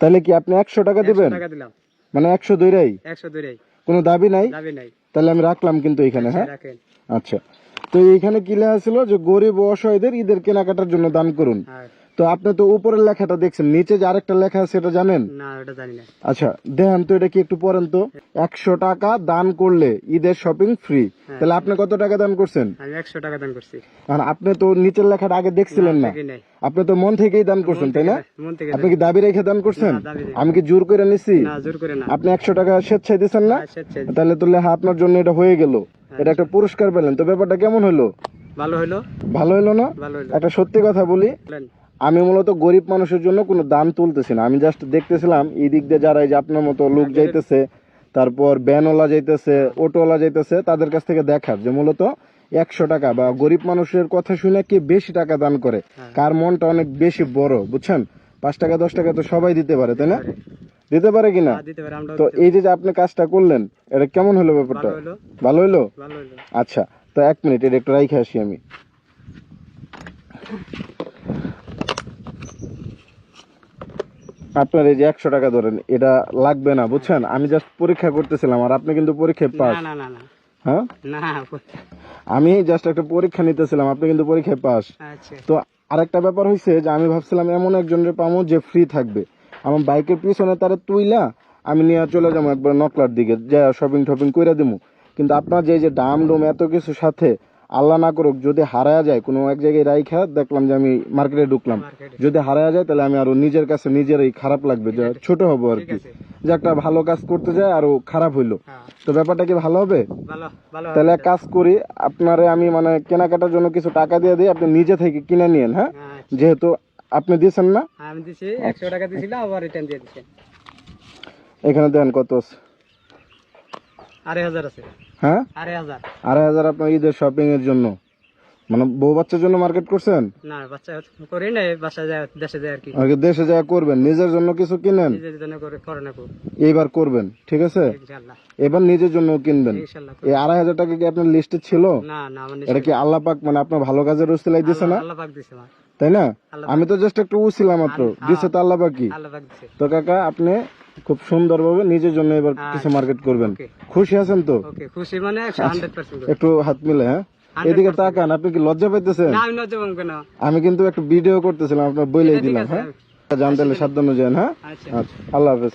তাহলে কি আপনি একশো টাকা দিবেন? টাকা দিলাম। মানে একশো দুইরাই? একশো দুই কোনো দাবি নাই? দাবি নাই। তাহলে আমি রাখলাম কিন্তু এখানে হ্যাঁ? রাখেন। আচ্ছা। তো এইখানে কি লেখা ছিল যে গরিব ও অসহায়দের ঈদের কেনাকাটার জন্য দান করুন। হ্যাঁ। তো আপনি তো উপরের লেখাটা দেখছেন নিচে যে আরেকটা লেখা আছে সেটা জানেন? না ওটা জানি না। আচ্ছা দেখেন তো এটা কি একটু পড়েন তো। একশো টাকা দান করলে ঈদের শপিং ফ্রি তাহলে আপনি কত টাকা দান করছেন? আমি একশো টাকা দান করছি। কারণ আপনি তো নিচের লেখাটা আগে দেখছিলেন না আপনি তো মন থেকেই দান করছেন তাই না? মন আপনি কি দাবি রেখে দান করছেন। আমি কি জোর করে নিছি? না জোর করে না। আপনি একশো টাকা স্বেচ্ছায় দিচ্ছেন না? তাহলে তো লেখা আপনার জন্য এটা হয়ে গেল। এটা একটা পুরস্কার পেলেন। তো ব্যাপারটা কেমন হলো? ভালো হইল? ভালো হলো না? একটা সত্যি কথা বলি। আমি মূলত গরিব মানুষের জন্য কোনো দান তুলতেছি না। আমি জাস্ট দেখতেছিলাম এই দিক দিয়ে যারা এই যে আপনার মতো লোক যাইতেছে তারপর ব্যানওয়ালা যাইতেছে অটোওয়ালা যাইতেছে তাদের কাছ থেকে দেখার যে মূলত একশো টাকা বা গরিব মানুষের কথা শুনে কে বেশি টাকা দান করে কার মনটা অনেক বেশি বড় বুঝছেন? পাঁচ টাকা দশ টাকা তো সবাই দিতে পারে তাই না? দিতে পারে। কিনা আমরা তো এই যে আপনি কাজটা করলেন এটা কেমন হলো ব্যাপারটা? ভালো হইল আচ্ছা তো এক মিনিট এটা একটু রাইখে আসি আমি। আপনার এই যে একশো টাকা ধরেন এটা লাগবে না বুঝছেন? আমি জাস্ট পরীক্ষা করতেছিলাম আর আপনি কিন্তু পরীক্ষায় পাস। না না না। না হ্যাঁ আমি জাস্ট একটা পরীক্ষা নিতেছিলাম আপনি কিন্তু পরীক্ষায় পাস। আচ্ছা। তো আরেকটা ব্যাপার হয়েছে যে আমি ভাবছিলাম এমন একজনের পামো যে ফ্রি থাকবে। আমার বাইকের পিছনে তারা তুইলা আমি নিয়ে চলে যাব একবার নকলার দিকে যা শপিং টপিং করে দেবো কিন্তু আপনার যে যে ডাম ডুম এত কিছু সাথে আল্লাহ না করুক যদি হারায়া যায় কোনো এক জায়গায় রাইখা দেখলাম যে আমি মার্কেটে ঢুকলাম। যদি হারায়া যায় তাহলে আমি আরও নিজের কাছে নিজেরই খারাপ লাগবে যে ছোট হব আর কি। যে একটা ভালো কাজ করতে যায় আরও খারাপ হইল। হ্যাঁ। তো ব্যাপারটা কি ভালো হবে? তাহলে এক কাজ করি আপনারে আমি মানে কেনাকাটার জন্য কিছু টাকা দিয়ে দিই আপনি নিজে থেকে কিনে নিয়েন হ্যাঁ? আচ্ছা। যেহেতু আপনি দিয়েছেন না। আমি দিছি একশো টাকা আবার রিটার্ন দিয়ে দিচ্ছেন এখানে দেন কত আছে? আড়াই হাজার আছে। হ্যাঁ? আড়াই হাজার। আড়াই হাজার আপনার ঈদের শপিং এর জন্য। মানে বউ বাচ্চার জন্য মার্কেট করছেন? না বাচ্চা করি নাই বাসা যায় দেশে যায় আর কি। আগে দেশে যা করবেন নিজের জন্য কিছু কিনেন? নিজের জন্য করে করে না এইবার করবেন ঠিক আছে? এবার নিজের জন্য কিনবেন। এই আড়াই হাজার টাকা কি আপনার লিস্টে ছিল? না না আমার এটা কি আল্লাহ পাক মানে আপনার ভালো কাজের উসিলাই দিছে না? আল্লাহ পাক দিছে তাই না? আমি তো জাস্ট একটু উছিলাম মাত্র। দিছে তো আল্লাহ পাকি আল্লাহ পাক দিছে। তো কাকা আপনি খুব সুন্দর ভাবে নিজের জন্য এবার কিছু মার্কেট করবেন। খুশি আছেন তো? খুশি মানে পার্সেন্ট একটু হাত মিলে হ্যাঁ? এদিকে তাকান আপনি কি লজ্জা পাইতেছেন? আমি কিন্তু একটু ভিডিও করতেছিলাম আপনার বইলেই দিলাম হ্যাঁ? জানতে হলে সাবধানে যান হ্যাঁ? আচ্ছা। আচ্ছা আল্লাহ হাফেজ।